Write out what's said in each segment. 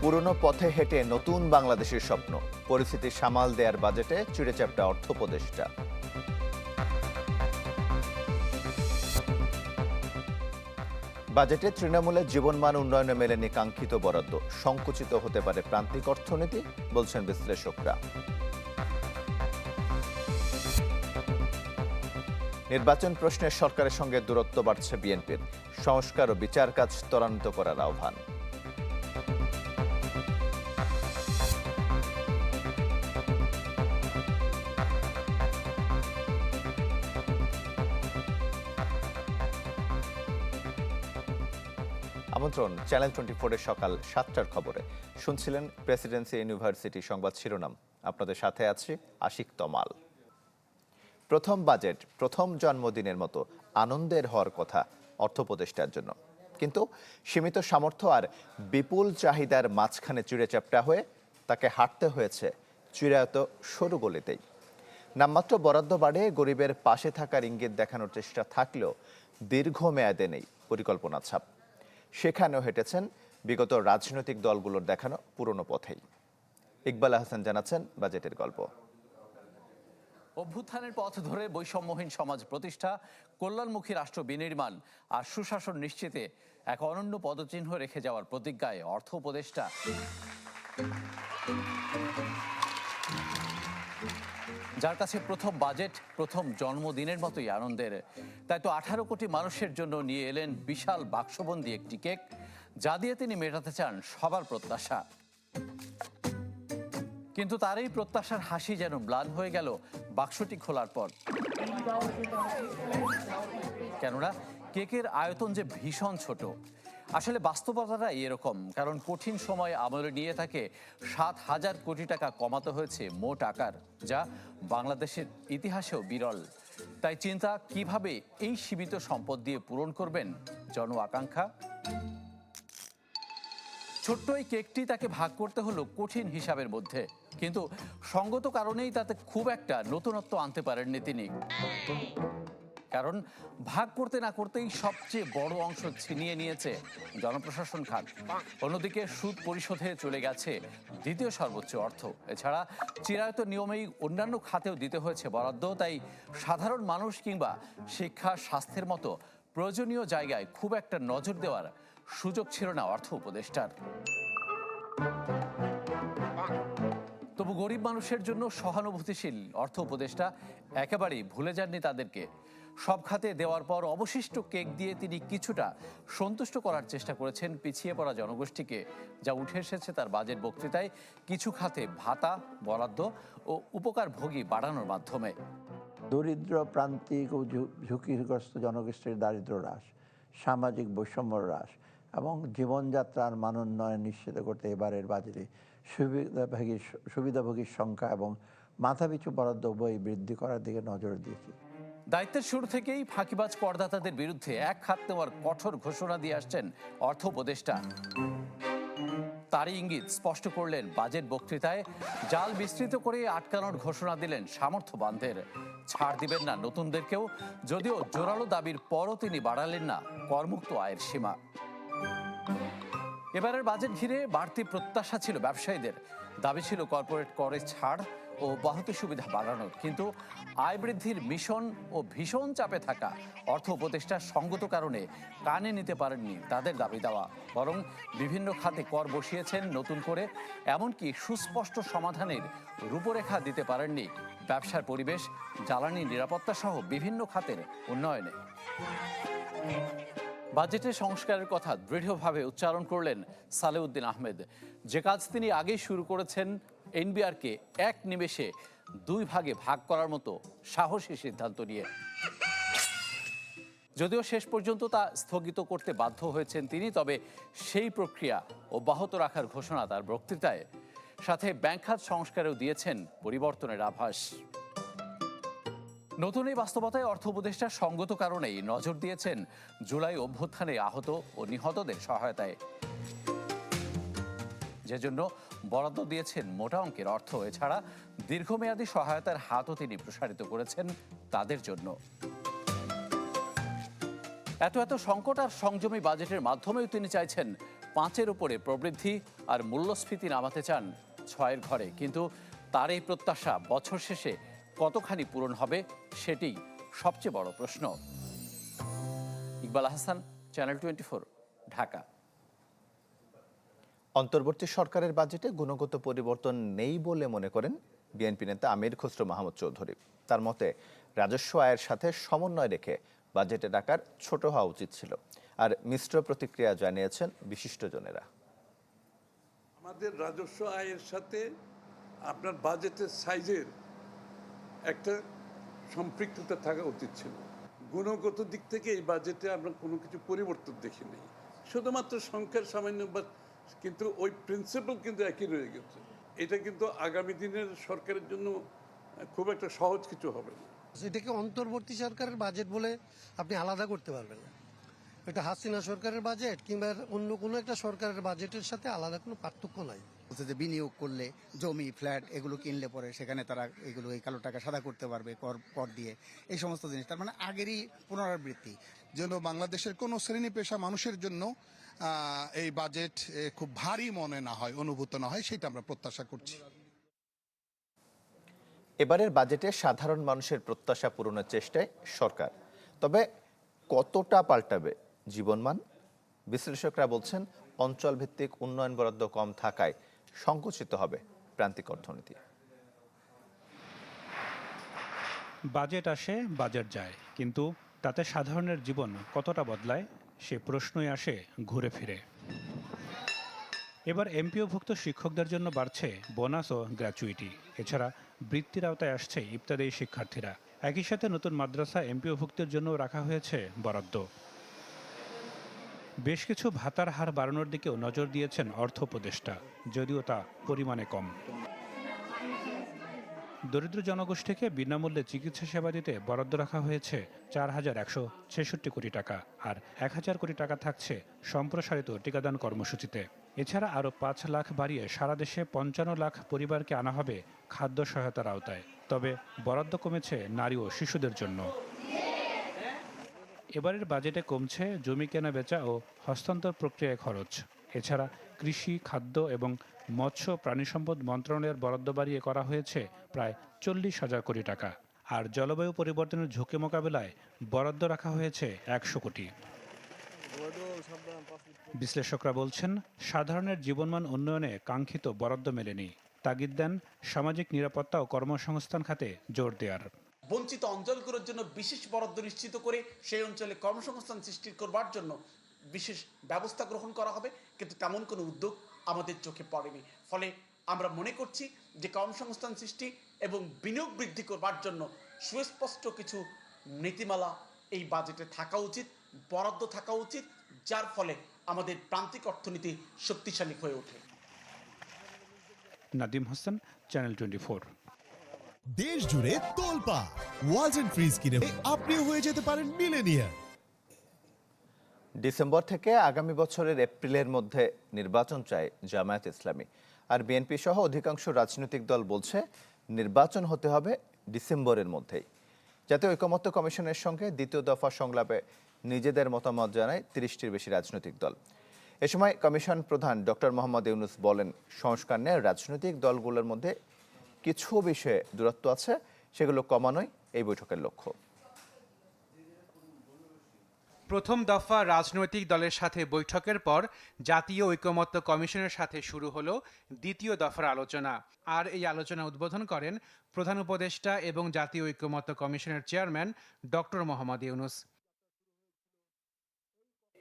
পুরনো পথে হেঁটে নতুন বাংলাদেশের স্বপ্ন। পরিস্থিতি সামাল দেয়ার বাজেটে চিড়েচাপটা অর্থ উপদেষ্টা বাজেটে তৃণমূলের জীবনমান উন্নয়নে মেলেনি কাঙ্ক্ষিত বরাদ্দ। সংকুচিত হতে পারে প্রান্তিক অর্থনীতি, বলছেন বিশ্লেষকরা। নির্বাচন প্রশ্নে সরকারের সঙ্গে দূরত্ব বাড়ছে বিএনপির। সংস্কার ও বিচার কাজ ত্বরান্বিত করার আহ্বান। আমন্ত্রণ চ্যানেল টোয়েন্টি ফোরের সকাল সাতটার খবরে। শুনছিলেন প্রেসিডেন্সি ইউনিভার্সিটি সংবাদ শিরোনাম। আপনাদের সাথে আছি আশিক তমাল। প্রথম বাজেট, প্রথম জন্মদিনের মতো আনন্দের হওয়ার কথা অর্থ উপদেষ্টার জন্য। কিন্তু সীমিত সামর্থ্য আর বিপুল চাহিদার মাঝখানে চিড়েচাপটা হয়ে তাকে হাঁটতে হয়েছে চিরায়ত সরু গলিতেই। নামমাত্র বরাদ্দ বাড়ে গরিবের পাশে থাকার ইঙ্গিত দেখানোর চেষ্টা থাকলেও দীর্ঘমেয়াদে নেই পরিকল্পনা ছাপ। সেখানেও হেঁটেছেন বিগত রাজনৈতিক দলগুলোর দেখানো পুরনো পথেই। ইকবাল আহসান জানাচ্ছেন বাজেটের গল্প। অভ্যুত্থানের পথ ধরে বৈষম্যহীন সমাজ প্রতিষ্ঠা, কল্যাণমুখী রাষ্ট্র বিনির্মাণ আর সুশাসন নিশ্চিতে এক অনন্য পদচিহ্ন রেখে যাওয়ার প্রতিজ্ঞায় অর্থ উপদেষ্টা। যার কাছে প্রথম বাজেট, প্রথম জন্মদিনের মতোই আনন্দের। তাই তো আঠারো কোটি মানুষের জন্য নিয়ে এলেন বিশাল বাক্সবন্দি একটি কেক, যা দিয়ে তিনি মেটাতে চান সবার প্রত্যাশা। কিন্তু তার এই প্রত্যাশার হাসি যেন ম্লান হয়ে গেল বাক্সটি খোলার পর। কেননা, কেকের আয়তন যে ভীষণ ছোট আসলে বাস্তবতাটাই এরকম, কারণ কঠিন সময় আমলে নিয়ে তাকে সাত হাজার কোটি টাকা কমাতে হয়েছে মোট আকার, যা বাংলাদেশের ইতিহাসেও বিরল। তাই চিন্তা, কীভাবে এই সীমিত সম্পদ দিয়ে পূরণ করবেন? জন আকাঙ্ক্ষা। ছোট্ট এই কেকটি তাকে ভাগ করতে হলো কঠিন হিসাবের মধ্যে, কিন্তু সঙ্গত কারণেই তাতে খুব একটা নতুনত্ব আনতে পারেননি তিনি। কারণ ভাগ করতে না করতেই সবচেয়ে বড় অংশ ছিনিয়ে নিয়েছে জনপ্রশাসন খাত। অন্যদিকে সুদ পরিশোধে চলে গেছে দ্বিতীয় সর্বোচ্চ অর্থ। এছাড়া চিরায়ত নিয়মেই অন্যান্য খাতেও দিতে হয়েছে বরাদ্দ, তাই সাধারণ মানুষ কিংবা শিক্ষা, স্বাস্থ্যের মতো প্রয়োজনীয় জায়গায় খুব একটা নজর দেওয়ার সুযোগ ছিল না অর্থ উপদেষ্টার। তবু গরিব মানুষের জন্য সহানুভূতিশীল অর্থ উপদেষ্টা একেবারেই ভুলে যাননি তাদেরকে। সব খাতে দেওয়ার পর অবশিষ্ট কেক দিয়ে তিনি কিছুটা সন্তুষ্ট করার চেষ্টা করেছেন পিছিয়ে পড়া জনগোষ্ঠীকে, যা উঠে এসেছে তার বাজেট বক্তৃতায় কিছু খাতে ভাতা, বরাদ্দ ও উপকারভোগী বাড়ানোর মাধ্যমে। দরিদ্র, প্রান্তিক ও ঝুঁকিগ্রস্ত জনগোষ্ঠীর দারিদ্র্য হ্রাস, সামাজিক বৈষম্য হ্রাস এবং জীবনযাত্রার মান উন্নয়ন নিশ্চিত করতে এবারের বাজেটে সুবিধাভোগীর সুবিধাভোগীর সংখ্যা এবং মাথাপিছু বরাদ্দ উভয় বৃদ্ধি করার দিকে নজর দিয়েছি। দায়িত্বের শুরু থেকেই ফাঁকিবাজ করদাতাদের বিরুদ্ধে এক খাত নেওয়ার কঠোর ঘোষণা দিয়ে আসছেন অর্থ উপদেষ্টা। তারই ইঙ্গিত স্পষ্ট করলেন বাজেট বক্তৃতায়, জাল বিস্তৃত করে আটকানোর ঘোষণা দিলেন সামর্থ্যবানদের। ছাড় দিবেন না নতুনদেরকেও, যদিও জোরালো দাবির পরও তিনি বাড়ালেন না করমুক্ত আয়ের সীমা। এবারের বাজেট ঘিরে বাড়তি প্রত্যাশা ছিল ব্যবসায়ীদের। দাবি ছিল কর্পোরেট করে ছাড় ও বাহতি সুবিধা বাড়ানোর। কিন্তু আয় বৃদ্ধির মিশন ও ভীষণ চাপে থাকা অর্থ উপদেষ্টার সঙ্গত কারণে কানে নিতে পারেননি তাদের দাবি দেওয়া। বরং বিভিন্ন খাতে কর বসিয়েছেন নতুন করে, এমনকি সুস্পষ্ট সমাধানের রূপরেখা দিতে পারেননি ব্যবসার পরিবেশ, জ্বালানি নিরাপত্তা সহ বিভিন্ন খাতের উন্নয়নে। বাজেটে সংস্কারের কথা দৃঢ়ভাবে উচ্চারণ করলেন সালেউদ্দিন আহমেদ। যে কাজ তিনি আগেই শুরু করেছেন এনবিআরকে এক নিমেষে দুই ভাগে ভাগ করার মতো সাহসী সিদ্ধান্ত নিয়ে। যদিও শেষ পর্যন্ত তা স্থগিত করতে বাধ্য হয়েছেন তিনি, তবে সেই প্রক্রিয়া অব্যাহত রাখার ঘোষণা তার বক্তৃতায়। সাথে ব্যাংক খাত সংস্কারেও দিয়েছেন পরিবর্তনের আভাস। নতুন এই বাস্তবতায় অর্থ উপদেষ্টা সঙ্গত কারণেই নজর দিয়েছেন জুলাই অভ্যুত্থানে আহত ও নিহতদের সহায়তায়। যে জন্য বরাদ্দ দিয়েছেন মোটা অঙ্কের অর্থ। এছাড়া দীর্ঘমেয়াদী সহায়তার হাতও তিনি প্রসারিত করেছেন তাদের জন্য। এত এত সংকট আর সংযমী বাজেটের মাধ্যমেও তিনি চাইছেন পাঁচের উপরে প্রবৃদ্ধি আর মূল্যস্ফীতি নামাতে চান ছয়ের ঘরে। কিন্তু তার এই প্রত্যাশা বছর শেষে কতখানি পূরণ হবে সেটি সবচেয়ে বড় প্রশ্ন। Iqbal Hasan channel twenty Dhaka. অন্তর্বর্তী সরকারের বাজেটে গুণগত পরিবর্তন নেই বলে মনে করেন বিএনপি নেতা আমির খসরু মাহমুদ চৌধুরী। তার মতে, রাজস্ব আয়ের সাথে সমন্বয় রেখে বাজেটের আকার ছোট হওয়া উচিত ছিল। আর মিশ্র প্রতিক্রিয়া জানিয়েছেন বিশিষ্টজনেরা। আমাদের রাজস্ব আয়ের সাথে আপনার বাজেটের সাইজের একটা সম্পৃক্ততা থাকা উচিত ছিল। গুণগত দিক থেকে এই বাজেটে আমরা কোনো কিছু পরিবর্তন দেখিনি। শুধুমাত্র সংখ্যার সামান্য বা কিন্তু ওই প্রিন্সিপাল কিন্তু একই রয়ে গেছে। এটা কিন্তু আগামী দিনের সরকারের জন্য খুব একটা সহজ কিছু হবে না। এটাকে অন্তর্বর্তী সরকারের বাজেট বলে আপনি আলাদা করতে পারবেন না। এটা হাসিনা সরকারের বাজেট কিংবা অন্য কোনো একটা সরকারের বাজেটের সাথে আলাদা কোনো পার্থক্য নাই। বলছে যে বিনিয়োগ করলে জমি ফ্ল্যাট এগুলো কিনলে পরে সেখানে তারা এগুলো এই কালো টাকা সাদা করতে পারবে কর কর দিয়ে। এই সমস্ত জিনিস তার মানে আগেরই পুনরাবৃত্তি। যেন বাংলাদেশের কোনো শ্রেণি পেশা মানুষের জন্য এই বাজেট খুব ভারী মনে না হয় অনুভূত না হয় সেটা আমরা প্রত্যাশা করছি। এবারের বাজেটে সাধারণ মানুষের প্রত্যাশা পূরণের চেষ্টায় সরকার। তবে কতটা পাল্টাবে জীবনমান? বিশ্লেষকরা বলছেন অঞ্চল ভিত্তিক উন্নয়ন বরাদ্দ কম থাকায় সংকুচিত হবে প্রান্তিক অর্থনীতি। বাজেট আসে বাজেট যায় কিন্তু তাতে সাধারণের জীবন কতটা বদলায় সে প্রশ্নই আসে ঘুরে ফিরে। এবার এমপিওভুক্ত শিক্ষকদের জন্য বাড়ছে বোনাস ও গ্র্যাচুইটি। এছাড়া বৃত্তির আওতায় আসছে ইত্যাদি শিক্ষার্থীরা। একই সাথে নতুন মাদ্রাসা এমপিওভুক্তের জন্য রাখা হয়েছে বরাদ্দ। বেশ কিছু ভাতার হার বাড়ানোর দিকেও নজর দিয়েছেন অর্থ উপদেষ্টা, যদিও তা পরিমাণে কম। দরিদ্র জনগোষ্ঠীকে বিনামূল্যে চিকিৎসা সেবা দিতে বরাদ্দ রাখা হয়েছে চার হাজার একশো ছেষট্টি কোটি টাকা আর এক হাজার কোটি টাকা থাকছে সম্প্রসারিত টিকাদান কর্মসূচিতে। এছাড়া আরও পাঁচ লাখ বাড়িয়ে সারা দেশে পঞ্চান্ন লাখ পরিবারকে আনা হবে খাদ্য সহায়তার আওতায়। তবে বরাদ্দ কমেছে নারী ও শিশুদের জন্য। এবারের বাজেটে কমছে জমি কেনা বেচা ও হস্তান্তর প্রক্রিয়ায় খরচ। এছাড়া কৃষি, খাদ্য এবং মৎস্য প্রাণী সম্পদ মন্ত্রণালয়ের বরাদ্দ বাড়িয়ে করা হয়েছে প্রায় চল্লিশ হাজার কোটি টাকা। আর জলবায়ু পরিবর্তনের ঝুঁকি মোকাবেলায় বরাদ্দ রাখা হয়েছে একশো কোটি। বিশ্লেষকরা বলছেন, সাধারণের জীবনমান উন্নয়নে কাঙ্ক্ষিত বরাদ্দ মেলেনি। তাগিদ দেন, সামাজিক নিরাপত্তা ও কর্মসংস্থান খাতে জোর দেওয়ার। বঞ্চিত অঞ্চলগুলোর জন্য বিশেষ বরাদ্দ নিশ্চিত করে সেই অঞ্চলে কর্মসংস্থান সৃষ্টি করবার জন্য বিশেষ ব্যবস্থা গ্রহণ করা হবে কিন্তু তেমন কোনো উদ্যোগ আমাদের চোখে পড়েনি। ফলে আমরা মনে করছি যে কর্মসংস্থান সৃষ্টি এবং বিনিয়োগ বৃদ্ধি করবার জন্য সুস্পষ্ট কিছু নীতিমালা এই বাজেটে থাকা উচিত বরাদ্দ থাকা উচিত যার ফলে আমাদের প্রান্তিক অর্থনীতি শক্তিশালী হয়ে ওঠে। Nadim Hossain channel twenty four দেশ জুড়ে তোলপা ওয়ালটন ফ্রিজ কিনে আপনিও হয়ে যেতে পারেন মিলেনিয়ার ডিসেম্বর থেকে আগামী বছরের এপ্রিলের মধ্যে নির্বাচন চায় জামায়াত ইসলামী। আর বিএনপি সহ অধিকাংশ রাজনৈতিক দল বলছে নির্বাচন হতে হবে ডিসেম্বরের মধ্যেই। জাতীয় ঐকমত্য কমিশনের সঙ্গে দ্বিতীয় দফা সংলাপে নিজেদের মতামত জানায় তিরিশটির বেশি রাজনৈতিক দল। এ সময় কমিশন প্রধান ডক্টর মোহাম্মদ ইউনুস বলেন, সংস্কার নিয়ে রাজনৈতিক দলগুলোর মধ্যে কিছু বিষয়ে দূরত্ব আছে, সেগুলো কমানোই এই বৈঠকের লক্ষ্য। প্রথম দফা রাজনৈতিক দলের সাথে বৈঠকের পর জাতীয় ঐকমত্য কমিশনের সাথে শুরু হলো দ্বিতীয় দফার আলোচনা। আর এই আলোচনা উদ্বোধন করেন প্রধান উপদেষ্টা এবং জাতীয় ঐকমত্য কমিশনের চেয়ারম্যান ডক্টর মোহাম্মদ ইউনুস।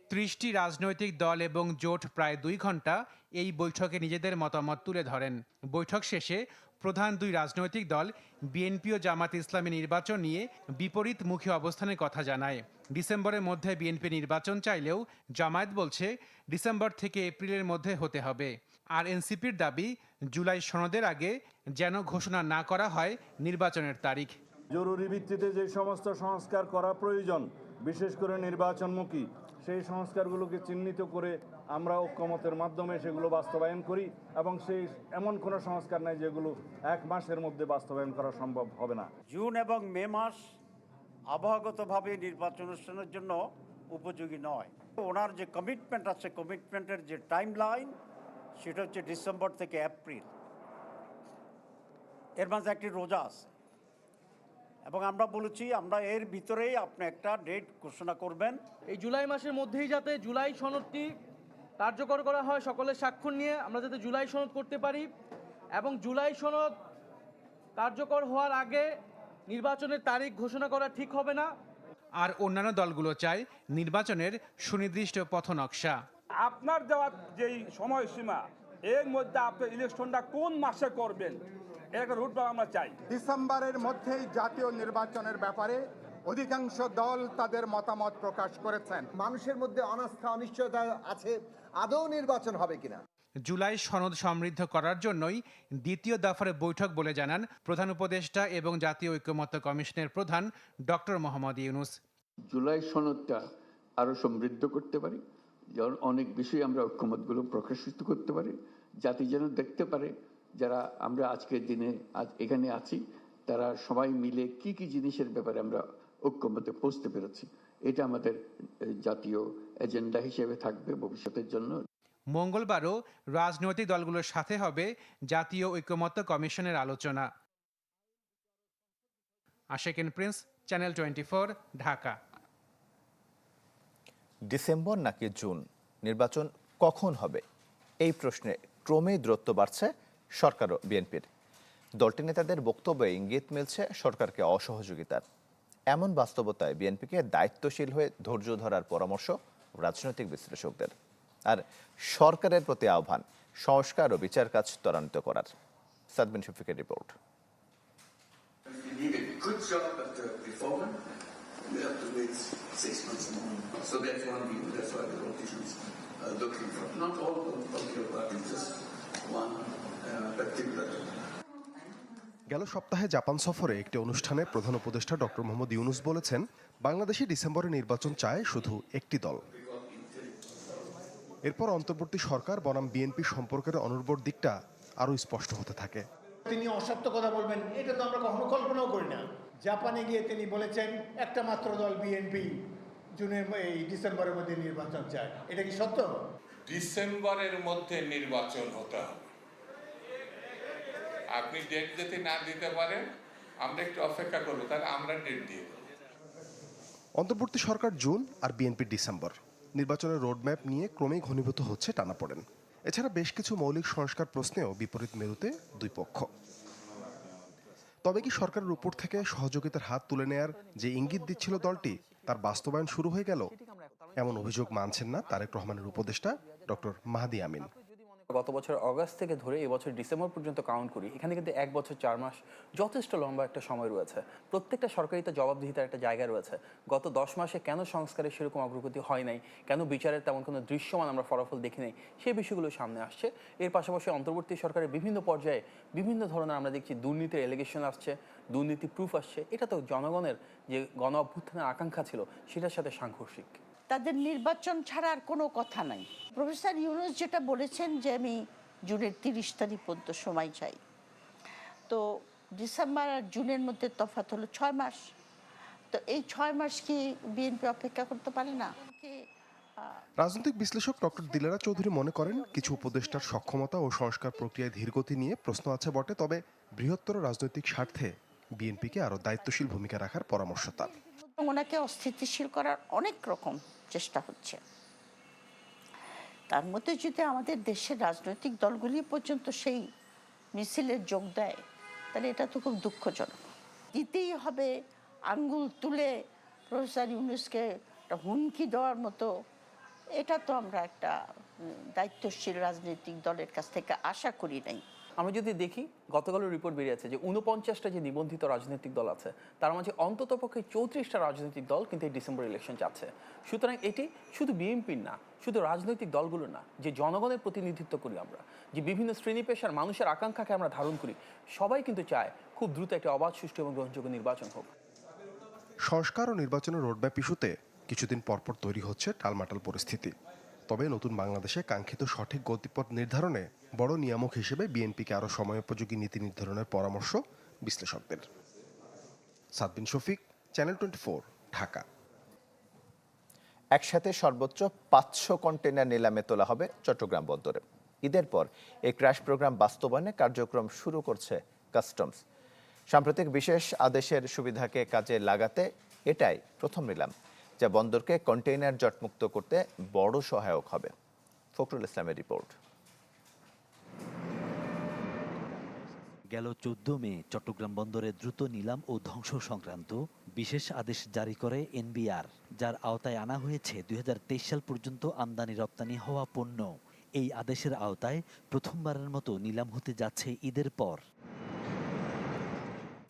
ত্রিশটি রাজনৈতিক দল এবং জোট প্রায় দুই ঘণ্টা এই বৈঠকে নিজেদের মতামত তুলে ধরেন। বৈঠক শেষে প্রধান দুই রাজনৈতিক দল বিএনপি ও জামাত ইসলামী নির্বাচন নিয়ে বিপরীতমুখী অবস্থানের কথা জানায়। ডিসেম্বরের মধ্যে বিএনপি নির্বাচন চাইলেও জামায়াত বলছে ডিসেম্বর থেকে এপ্রিলের মধ্যে হতে হবে। আর এনসিপির দাবি জুলাই সনদের আগে যেন ঘোষণা না করা হয় নির্বাচনের তারিখ। জরুরি ভিত্তিতে যে সমস্ত সংস্কার করা প্রয়োজন বিশেষ করে নির্বাচনমুখী সেই সংস্কারগুলোকে চিহ্নিত করে আমরা ঐক্যমতের মাধ্যমে সেগুলো বাস্তবায়ন করি এবং সেই এমন কোনো সংস্কার নাই যেগুলো এক মাসের মধ্যে বাস্তবায়ন করা সম্ভব হবে না। জুন এবং মে মাস আবহাওয়াগতভাবে নির্বাচন অনুষ্ঠানের জন্য উপযোগী নয়। ওনার যে কমিটমেন্ট আছে কমিটমেন্টের যে টাইম লাইন সেটা হচ্ছে ডিসেম্বর থেকে এপ্রিল। এর মাঝে একটি রোজা আছে। এবং আমরা বলেছি, আমরা এর ভিতরেই আপনি একটা ডেট ঘোষণা করবেন। এই জুলাই মাসের মধ্যেই যাতে জুলাই সনদটি কার্যকর করা হয় সকলের স্বাক্ষর নিয়ে, আমরা যাতে জুলাই সনদ করতে পারি। এবং জুলাই সনদ কার্যকর হওয়ার আগে নির্বাচনের তারিখ ঘোষণা করা ঠিক হবে না? আর অন্যান্য দলগুলো চায় নির্বাচনের সুনির্দিষ্ট পথনকশা। আপনার দেওয়া যেই সময়সীমা এর মধ্যে আপনি ইলেকশনটা কোন মাসে করবেন এর একটা রুট আমরা চাই। ডিসেম্বরের মধ্যেই জাতীয় নির্বাচনের ব্যাপারে অধিকাংশ দল তাদের মতামত প্রকাশ করেছেন। মানুষের মধ্যে অনাস্থা অনিশ্চয়তা আছে আদৌ নির্বাচন হবে কিনা? জুলাই সনদ সমৃদ্ধ করার জন্যই দ্বিতীয় দফার বৈঠক বলে জানান প্রধান উপদেষ্টা এবং জাতীয় ঐক্যমত্য কমিশনের প্রধান ডক্টর মোহাম্মদ ইউনুস। জুলাই সনদটা আরও সমৃদ্ধ করতে পারি, যেমন অনেক বিষয়ে আমরা ঐক্যমতগুলো প্রকাশিত করতে পারি। জাতি যেন দেখতে পারে যারা আমরা আজকের দিনে আজ এখানে আছি, তারা সবাই মিলে কি কি জিনিসের ব্যাপারে আমরা ঐক্যমতে পৌঁছতে পেরেছি। এটা আমাদের জাতীয় এজেন্ডা হিসেবে থাকবে ভবিষ্যতের জন্য। মঙ্গলবারও রাজনৈতিক দলগুলোর সাথে হবে জাতীয় ঐক্যমত্য কমিশনের আলোচনা। Ashekin Prince, channel twenty Dhaka. December নাকি জুন? নির্বাচন কখন হবে? এই প্রশ্নে ক্রমেই দূরত্ব বাড়ছে সরকার ও বিএনপির। দলটি নেতাদের বক্তব্যে ইঙ্গিত মিলছে সরকারকে অসহযোগিতার। এমন বাস্তবতায় বিএনপিকে দায়িত্বশীল হয়ে ধৈর্য ধরার পরামর্শ রাজনৈতিক বিশ্লেষকদের। আর সরকারের প্রতি আহ্বান সংস্কার ও বিচার কাজ ত্বরান্বিত করার। সাদবিন শফিকের রিপোর্ট। গেল সপ্তাহে জাপান সফরে একটি অনুষ্ঠানে প্রধান উপদেষ্টা ডক্টর মোহাম্মদ ইউনুস বলেছেন বাংলাদেশে ডিসেম্বরে নির্বাচন চায় শুধু একটি দল। এরপর অন্তর্বর্তী সরকার বনাম বিএনপি সম্পর্কের অনুর্বর দিকটা আরও স্পষ্ট হতে থাকে। তিনি অসত্য কথা বলবেন এটা তো আমরা কখনো কল্পনাও করি না। জাপানে গিয়ে তিনি বলেছেন একটা মাত্র দল বিএনপি জুনের এই ডিসেম্বরের মধ্যে নির্বাচন চায়। এটা কি সত্য? ডিসেম্বরের মধ্যে নির্বাচন হতে হবে। আপনি ডেট যদি না দিতে পারেন আমরা একটু অপেক্ষা করব তাহলে আমরা ডেট দিয়ে অন্তর্বর্তী সরকার জুন আর বিএনপি ডিসেম্বর। নির্বাচনের রোডম্যাপ নিয়ে ক্রমেই ঘনীভূত হচ্ছে টানাপোড়েন এছাড়া বেশ কিছু মৌলিক সংস্কার প্রশ্নেও বিপরীত মেরুতে দুই পক্ষ। তবে কি সরকারের উপর থেকে সহযোগিতার হাত তুলে নেয়ার যে ইঙ্গিত দিচ্ছিল দলটি, তার বাস্তবায়ন শুরু হয়ে গেল? এমন অভিযোগ মানছেন না তারেক রহমানের উপদেষ্টা ডক্টর মাহাদি আমিন। গত বছর অগাস্ট থেকে ধরে এবছর ডিসেম্বর পর্যন্ত কাউন্ট করি, এখানে কিন্তু এক বছর চার মাস যথেষ্ট লম্বা একটা সময় রয়েছে। প্রত্যেকটা সরকারিতে জবাবদিহিতার একটা জায়গা রয়েছে। গত দশ মাসে কেন সংস্কারের সেরকম অগ্রগতি হয় নাই? কেন বিচারের তেমন কোনো দৃশ্যমান আমরা ফলাফল দেখি নাই? সেই বিষয়গুলো সামনে আসছে। এর পাশাপাশি অন্তর্বর্তী সরকারের বিভিন্ন পর্যায়ে বিভিন্ন ধরনের আমরা দেখছি দুর্নীতির এলিগেশন আসছে, দুর্নীতি প্রুফ আসছে। এটা তো জনগণের যে গণ অভ্যুত্থানের আকাঙ্ক্ষা ছিল, সেটার সাথে সাংঘর্ষিক। তাদের নির্বাচন ছাড়া আর কোনো কথা নাই। প্রফেসর ইউনুস যেটা বলেছেন যে আমি জুনের তিরিশ তারিখ পর্যন্ত সময় চাই। তো ডিসেম্বর আর জুনের মধ্যে তফাৎ হলো ছয় মাস। তো এই ছয় মাস কি বিএনপি অপেক্ষা করতে পারে না? রাজনৈতিক বিশ্লেষক ডক্টর দিলেরা চৌধুরী মনে করেন কিছু উপদেষ্টার সক্ষমতা ও সংস্কার প্রক্রিয়ায় ধীরগতি নিয়ে প্রশ্ন আছে বটে তবে বৃহত্তর রাজনৈতিক স্বার্থে বিএনপিকে আরও দায়িত্বশীল ভূমিকা রাখার পরামর্শ তার। ওনাকে অস্থিতিশীল করার অনেক রকম চেষ্টা হচ্ছে। তার মধ্যে যদি আমাদের দেশের রাজনৈতিক দলগুলি পর্যন্ত সেই মিছিলে যোগ দেয়, তাহলে এটা তো খুব দুঃখজনক। দিতেই হবে আঙ্গুল তুলে প্রফেসর ইউনুসকে হুমকি দেওয়ার মতো। এটা তো আমরা একটা দায়িত্বশীল রাজনৈতিক দলের কাছ থেকে আশা করি নাই। আমরা যদি দেখি গতকালের রিপোর্ট বেরিয়েছে যে উনপঞ্চাশটা যে নিবন্ধিত রাজনৈতিক দল আছে, তার মাঝে অন্তত পক্ষে চৌত্রিশটা রাজনৈতিক দল কিন্তু এই ডিসেম্বর ইলেকশন যাচ্ছে। সুতরাং এটি শুধু বিএনপির না, শুধু রাজনৈতিক দলগুলো না, যে জনগণের প্রতিনিধিত্ব করি আমরা, যে বিভিন্ন শ্রেণি পেশার মানুষের আকাঙ্ক্ষাকে আমরা ধারণ করি, সবাই কিন্তু চায় খুব দ্রুত একটা অবাধ, সুষ্ঠু এবং গ্রহণযোগ্য নির্বাচন হোক। সংস্কার ও নির্বাচনের রোডম্যাপ ইস্যুতে কিছুদিন পরপর তৈরি হচ্ছে টালমাটাল পরিস্থিতি। তবে নতুন বাংলাদেশে কাঙ্ক্ষিত সঠিক গতিপথ নির্ধারণে বড় নিয়ামক হিসেবে বিএনপিকে আরও সময়োপযোগী নীতি নির্ধারণের পরামর্শ বিশ্লেষকদের। Sadbin Shafiq channel twenty four Dhaka. একসাথে সর্বোচ্চ পাঁচশো কন্টেনার নিলামে তোলা হবে চট্টগ্রাম বন্দরে। ঈদের পর এই ক্র্যাশ প্রোগ্রাম বাস্তবায়নে কার্যক্রম শুরু করছে কাস্টমস। সাম্প্রতিক বিশেষ আদেশের সুবিধাকে কাজে লাগাতে এটাই প্রথম নিলাম, যা বন্দরকে কন্টেইনার জটমুক্ত করতে বড় সহায়ক হবে। ফখরুল ইসলামের রিপোর্ট। গেল চোদ্দ মে, চট্টগ্রাম বন্দরে দ্রুত নিলাম ও ধ্বংস সংক্রান্ত বিশেষ আদেশ জারি করে এনবিআর, যার আওতায় আনা হয়েছে দুই হাজার তেইশ সাল পর্যন্ত আমদানি রপ্তানি হওয়া পণ্য। এই আদেশের আওতায় প্রথমবারের মতো নিলাম হতে যাচ্ছে ঈদের পর।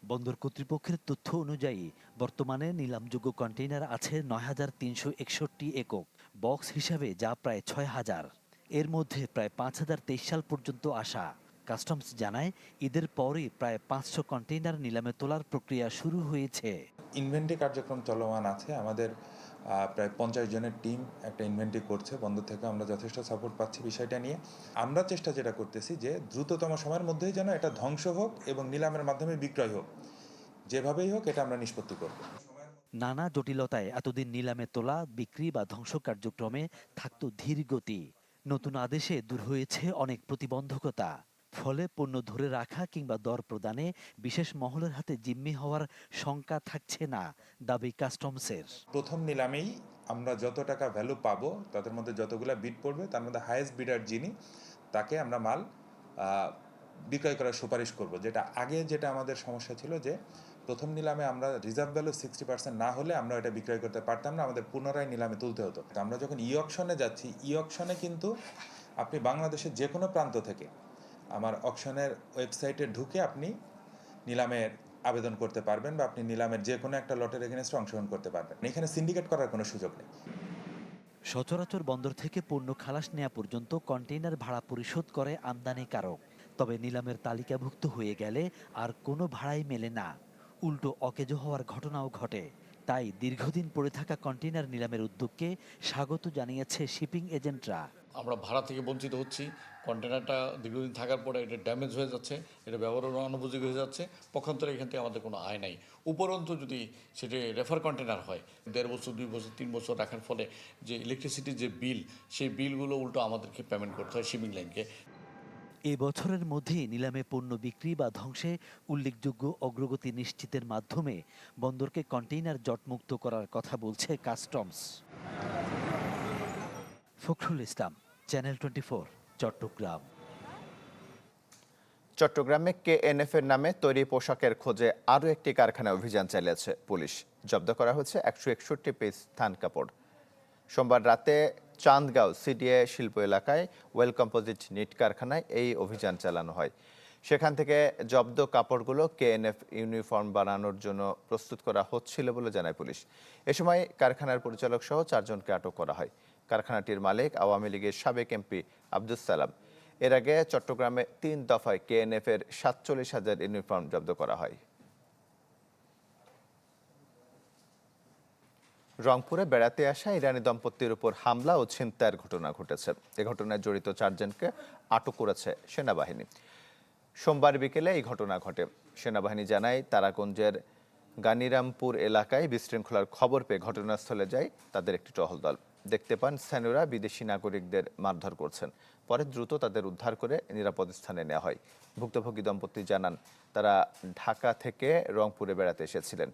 বন্দর কর্তৃপক্ষের তথ্য অনুযায়ী, বর্তমানে নিলামযোগ্য কন্টেইনার আছে নয় হাজার তিনশো একষট্টি একক, বক্স হিসাবে যা প্রায় ছয় হাজার। এর মধ্যে প্রায় পাঁচ হাজার তেইশ সাল পর্যন্ত আসা। কাস্টমস জানায় ঈদের পরই প্রায় পাঁচশো কন্টেইনার নিলামে তোলার প্রক্রিয়া শুরু হয়েছে। ইনভেন্টরি কার্যক্রম চলমান আছে। আমাদের প্রায় পঞ্চাশ জনের টিম একটা ইনভেন্টরি করছে। বন্ধ থেকে আমরা যথেষ্ট সাপোর্ট পাচ্ছি বিষয়টা নিয়ে। আমরা চেষ্টা যেটা করতেছি যে দ্রুততম সময়ের মধ্যেই যেন এটা ধ্বংস হোক এবং নিলামের মাধ্যমে বিক্রয় হোক। যেভাবেই হোক এটা আমরা নিষ্পত্তি করব। নানা জটিলতায় এতদিন নিলামে তোলা বিক্রি বা ধ্বংস কার্যক্রমে থাকতো ধীর গতি। নতুন আদেশে দূর হয়েছে অনেক প্রতিবন্ধকতা। ফলে পণ্য ধরে রাখা কিংবা দর প্রদানে বিশেষ মহলের হাতে জিম্মি হওয়ার শঙ্কা থাকছে না, দাবি কাস্টমসের। প্রথম নিলামেই আমরা যত টাকা ভ্যালু পাবো, তাদের মধ্যে যতগুলো বিড পড়বে, তার মধ্যে হায়েস্ট বিডার যিনি, তাকে আমরা মাল বিক্রয় করার সুপারিশ করব। যেটা আগে যেটা আমাদের সমস্যা ছিল যে, প্রথম নিলামে আমরা রিজার্ভ ভ্যালু সিক্সটি পার্সেন্ট না হলে আমরা এটা বিক্রয় করতে পারতাম না, আমাদের পুনরায় নিলামে তুলতে হতো। আমরা যখন ই অকশনে যাচ্ছি ই অকশনে কিন্তু আপনি বাংলাদেশের যে কোনো প্রান্ত থেকে আমার অকশনের ওয়েবসাইটে ঢুকে আপনি নিলামের আবেদন করতে পারবেন বা আপনি নিলামের যে কোনো একটা লটের এগেনস্টে অংশগ্রহণ করতে পারবেন। এখানে সিন্ডিকেট করার কোনো সুযোগ নেই। সচরাচর বন্দর থেকে পণ্য খালাস নেওয়া পর্যন্ত কন্টেইনার ভাড়া পরিশোধ করে আমদানিকারক। তবে নিলামের তালিকাভুক্ত হয়ে গেলে আর কোনো ভাড়াই মেলে না। উল্টো অকেজো হওয়ার ঘটনাও ঘটে। তাই দীর্ঘদিন পড়ে থাকা কন্টেইনার নিলামের উদ্যোগকে স্বাগত জানিয়েছে শিপিং এজেন্টরা। আমরা ভাড়া থেকে বঞ্চিত হচ্ছি। কন্টেনারটা দীর্ঘদিন থাকার পরে এটা ড্যামেজ হয়ে যাচ্ছে, এটা ব্যবহারের অনুপযোগী হয়ে যাচ্ছে। পক্ষান্তরে এখান থেকে আমাদের কোনো আয় নাই। উপরন্তু যদি সেটি রেফার কন্টেনার হয়, দেড় বছর, দুই বছর, তিন বছর রাখার ফলে যে ইলেকট্রিসিটির যে বিল সেই বিলগুলো উল্টো আমাদেরকে পেমেন্ট করতে হয় শিপিং লাইনকে এ বছরের মধ্যেই নিলামে পণ্য বিক্রি বা ধ্বংসে উল্লেখযোগ্য অগ্রগতি নিশ্চিতের মাধ্যমে বন্দরকে কন্টেইনার জটমুক্ত করার কথা বলছে customs Fakhrul Islam channel twenty Chattogram. চট্টগ্রামে কেএনএফ এর নামে তৈরি পোশাকের খোঁজে আরও একটি কারখানায় অভিযান চালিয়েছে পুলিশ। জব্দ করা হয়েছে একশো একষট্টি পিস থান কাপড়। সোমবার রাতে চাঁদগাঁও সিডিএ শিল্প এলাকায় ওয়েল কম্পোজিট নিট কারখানায় এই অভিযান চালানো হয়। সেখান থেকে জব্দ কাপড়গুলো কেএনএফ ইউনিফর্ম বানানোর জন্য প্রস্তুত করা হচ্ছিল বলে জানায় পুলিশ। এ সময় কারখানার পরিচালক সহ চারজনকে আটক করা হয়। কারখানাটির মালিক আওয়ামী লীগের সাবেক এমপি আব্দুস সালাম। এর আগে চট্টগ্রামে তিন দফায় কেএনএফ এর সাতচল্লিশ হাজার ইউনিফর্ম জব্দ করা হয়। রংপুরে বেড়াতে আসা ইরানি দম্পতির উপর হামলা ও ছিনতাইয়ের ঘটনা ঘটেছে। এ ঘটনায় জড়িত চারজনকে আটক করেছে সেনাবাহিনী। সোমবার বিকেলে এই ঘটনা ঘটে। সেনাবাহিনী জানায়, তারাগঞ্জের গানিরামপুর এলাকায় বিশৃঙ্খলার খবর পেয়ে ঘটনাস্থলে যায় তাদের একটি টহল দল। দেখতে পান, স্থানীয়রা বিদেশি নাগরিকদের মারধর করছেন। পরে দ্রুত তাদের উদ্ধার করে নিরাপদ স্থানে নেওয়া হয়। ভুক্তভোগী দম্পতি জানান, তারা ঢাকা থেকে রংপুরে বেড়াতে এসেছিলেন।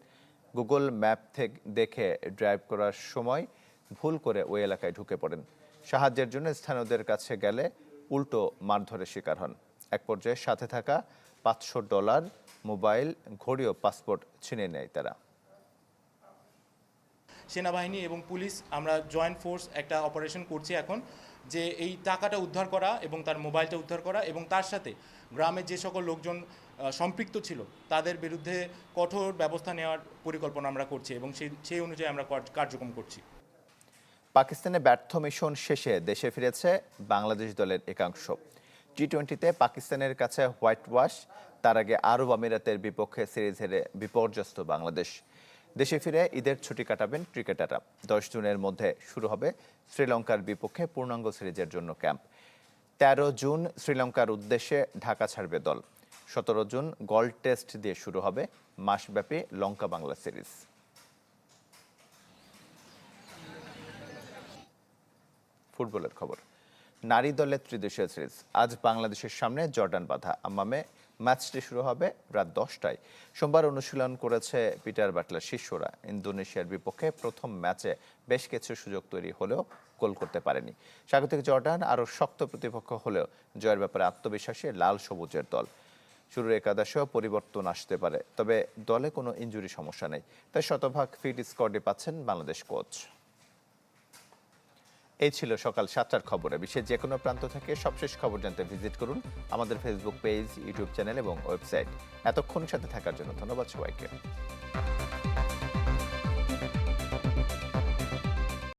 গুগল ম্যাপ থেকে, দেখে ড্রাইভ করার সময় ভুল করে ওই এলাকায় ঢুকে পড়েন। সাহায্যের জন্য স্থানীয়দের কাছে গেলে উল্টো মারধরের শিকার হন। এক পর্যায়ে সাথে থাকা পাঁচশো ডলার মোবাইল, ঘড়ি ও পাসপোর্ট ছিনিয়ে নেয় তারা। সেনাবাহিনী এবং পুলিশ, আমরা জয়েন্ট ফোর্স একটা অপারেশন করছি এখন, যে এই টাকাটা উদ্ধার করা এবং তার মোবাইলটা উদ্ধার করা এবং তার সাথে গ্রামের যে সকল লোকজন সম্পৃক্ত ছিল, তাদের বিরুদ্ধে কঠোর ব্যবস্থা নেওয়ার পরিকল্পনা আমরা করছি এবং সেই সেই অনুযায়ী আমরা কার্যক্রম করছি। পাকিস্তানে ব্যর্থ মিশন শেষে দেশে ফিরেছে বাংলাদেশ দলের একাংশ। টি টোয়েন্টিতে পাকিস্তানের কাছে হোয়াইট ওয়াশ তার আগে আরব আমিরাতের বিপক্ষে সিরিজ হেরে বিপর্যস্ত বাংলাদেশ। দেশে ফিরে ঈদের ছুটি কাটাবেন ক্রিকেটাররা। দশ জুনের মধ্যে শুরু হবে শ্রীলঙ্কার বিপক্ষে পূর্ণাঙ্গ সিরিজের জন্য ক্যাম্প। তেরো জুন শ্রীলঙ্কার উদ্দেশ্যে ঢাকা ছাড়বে দল। সতেরো জুন গল টেস্ট দিয়ে শুরু হবে মাসব্যাপী লঙ্কা বাংলা সিরিজ। ফুটবলের খবর। নারী দলের ত্রিদেশীয় সিরিজ। আজ বাংলাদেশের সামনে জর্ডান বাধা। আম্মামে ম্যাচটি শুরু হবে রাত দশটায়। সোমবার অনুশীলন করেছে পিটার বাটলার শিষ্যরা। ইন্দোনেশিয়ার বিপক্ষে প্রথম ম্যাচে বেশ কিছু সুযোগ তৈরি হলেও গোল করতে পারেনি। স্বাগতিক জর্ডান আরও শক্ত প্রতিপক্ষ হলেও জয়ের ব্যাপারে আত্মবিশ্বাসী লাল সবুজের দল। শুরুর একাদশেও পরিবর্তন আসতে পারে, তবে দলে কোনো ইঞ্জুরি সমস্যা নেই। তাই শতভাগ ফিট স্কোয়াডে পাচ্ছেন বাংলাদেশ কোচ। এই ছিল সকাল সাতটার খবরে। বিশ্বের যে কোনো প্রান্ত থেকে সবশেষ খবর জানতে ভিজিট করুন আমাদের ফেসবুক পেজ ইউটিউব চ্যানেল এবং ওয়েবসাইট এতক্ষণ সাথে থাকার জন্য ধন্যবাদ সবাইকে।